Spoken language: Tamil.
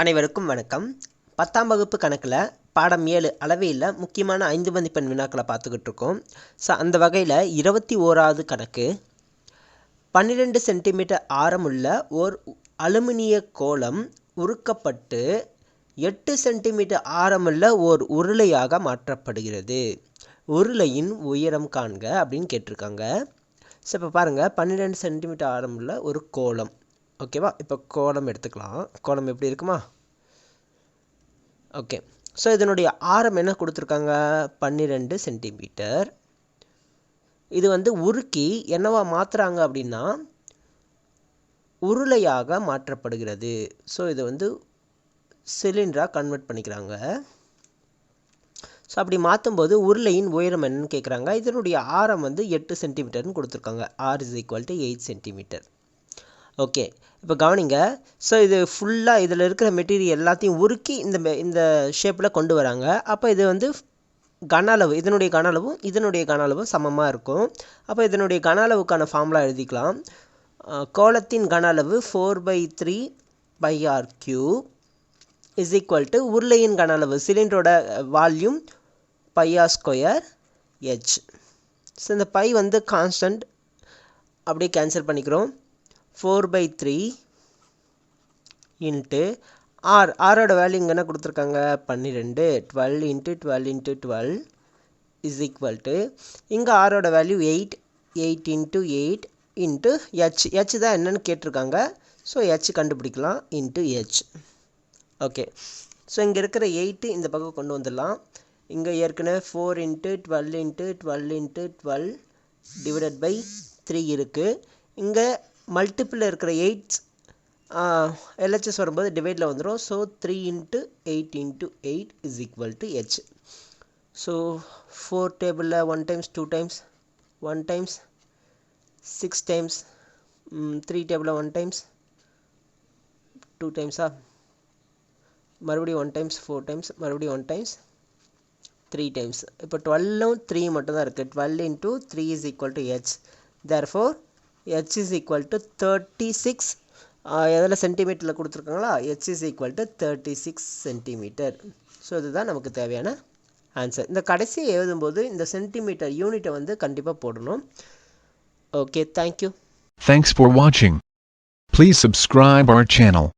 அனைவருக்கும் வணக்கம். பத்தாம் வகுப்பு கணக்கில் பாடம் ஏழு அளவையில் முக்கியமான ஐந்து மதிப்பெண் வினாக்களை பார்த்துக்கிட்டு இருக்கோம். ஸோ அந்த வகையில் இருபத்தி ஓராவது கணக்கு. பன்னிரெண்டு சென்டிமீட்டர் ஆரமுள்ள ஓர் அலுமினிய கோலம் உருக்கப்பட்டு எட்டு சென்டிமீட்டர் ஆரமுள்ள ஓர் உருளையாக மாற்றப்படுகிறது. உருளையின் உயரம் காண்க அப்படின்னு கேட்டிருக்காங்க. ஸோ இப்போ பாருங்கள் பன்னிரெண்டு சென்டிமீட்டர் ஆரமுள்ள ஒரு கோலம் ஓகேவா இப்போ கோலம் எடுத்துக்கலாம். கோலம் எப்படி இருக்குமா? ஓகே ஸோ இதனுடைய ஆரம் என்ன கொடுத்துருக்காங்க? பன்னிரெண்டு சென்டிமீட்டர் இது வந்து உருக்கி என்னவா மாற்றுறாங்க அப்படின்னா உருளையாக மாற்றப்படுகிறது. ஸோ இதை வந்து சிலிண்டராக கன்வெர்ட் பண்ணிக்கிறாங்க. ஸோ அப்படி மாற்றும்போது உருளையின் உயரம் என்னன்னு கேட்குறாங்க இதனுடைய ஆரம் வந்து எட்டு சென்டிமீட்டர்னு கொடுத்துருக்காங்க. R is equal to eight centimetre okay இப்போ கவனிங்க. ஸோ இது ஃபுல்லாக இதில் இருக்கிற மெட்டீரியல் எல்லாத்தையும் உருக்கி இந்த மெ- இந்த ஷேப்பில் கொண்டு வராங்க. அப்போ இது வந்து கன அளவு இதனுடைய கன அளவும் இதனுடைய கன அளவும் சமமாக இருக்கும். அப்போ இதனுடைய கன அளவுக்கான ஃபார்முலா எழுதிக்கலாம். கோலத்தின் கன அளவு four by three pi R cube is equal to உருளையின் கன அளவு சிலிண்டரோட வால்யூம் பையா ஸ்கொயர் ஹெச் ஸோ இந்த பை வந்து கான்ஸ்டன்ட் அப்படியே கேன்சல் பண்ணிக்கிறோம். Four by three into R ஆரோட வேல்யூ இங்கே என்ன கொடுத்துருக்காங்க? பன்னிரெண்டு. Twelve into twelve into twelve is equal to இங்கே ஆரோட value eight eight into eight into H H தான் என்னென்னு கேட்டிருக்காங்க. ஸோ ஹெச் கண்டுபிடிக்கலாம். இன்ட்டு ஹெச் ஓகே ஸோ இங்கே இருக்கிற எயிட்டு இந்த பக்கம் கொண்டு வந்துடலாம். இங்கே ஏற்கனவே four into twelve into twelve into twelve divided by three இருக்குது இங்கே மல்டிப்பிளில் இருக்கிற எயிட்ஸ் எல்ஹெச்எஸ் வரும்போது டிவைடில் வந்துடும் so three into eight into eight is equal to H so four டேபிளில் one times two times one times six times three டேபிளில் ஒன் டைம்ஸ் டூ டைம்ஸா மறுபடியும் ஒன் டைம்ஸ் ஃபோர் டைம்ஸ் மறுபடியும் ஒன் டைம்ஸ் த்ரீ டைம்ஸ் இப்போ டுவெல்லும் த்ரீ மட்டும் தான் இருக்குது twelve into three is equal to H therefore H is equal to thirty six எதில் சென்டிமீட்டரில் கொடுத்துருக்காங்களா? H is equal to thirty six centimetre so இதுதான் நமக்கு தேவையான ஆன்சர் இந்த கடைசி எழுதும்போது இந்த சென்டிமீட்டர் யூனிட்டை வந்து கண்டிப்பாக போடணும். Okay thank you thanks for வாட்சிங் ப்ளீஸ் சப்ஸ்கிரைப் அவர் சேனல்